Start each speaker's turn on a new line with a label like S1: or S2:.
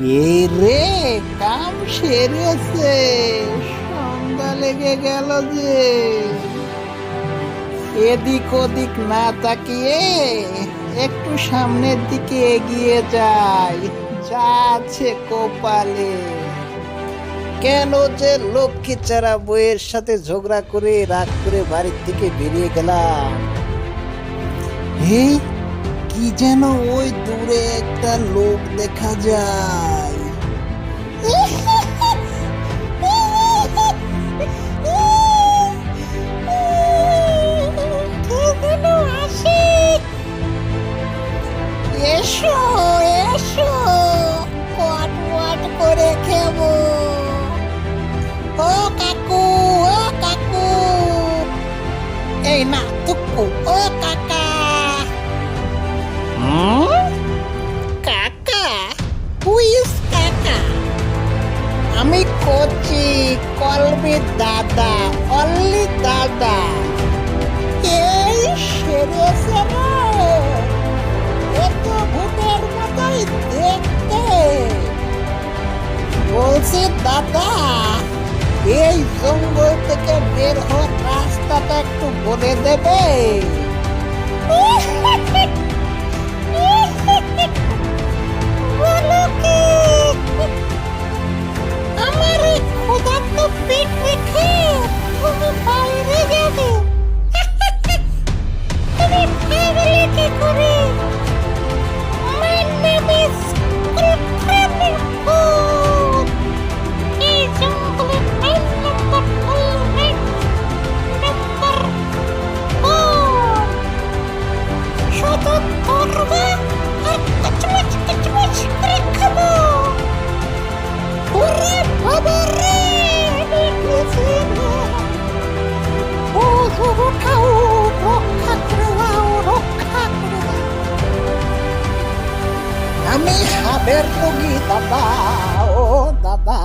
S1: এই রে কাম সেরেছে। সন্ধ্যা লেগে গেল যে। এদিক ওদিক না তাকিয়ে একটু সামনের দিকে এগিয়ে যাই। যা আছে কপালে। কেন যে লক্ষ্মী চারা বইয়ের সাথে ঝগড়া করে রাগ করে বাড়ির থেকে বেরিয়ে গেলাম? এই কি যেন ওই দূরে একটা লোক দেখা যায়। এসো এসো, কট ওয়াট করে খেবো। ও কাকু ও কাকু। এই না তুকু ও কাকা। আমি কচি, কলমি দাদা, অল্লি দাদা। এই সেরে সেরে এ ভূতের মতোই দেখতে। বলছি, দাদা, এই জঙ্গল থেকে বের হওয়ার রাস্তাটা একটু বলে দেবে। কি করে My name is Krukramur Food. এই জঙ্গলে file number alright number four শুধু ধরবো আর কচমচ কচমচ করে খাবো ওরে বাবা আমি হাবের রোগী দাদা ও দাদা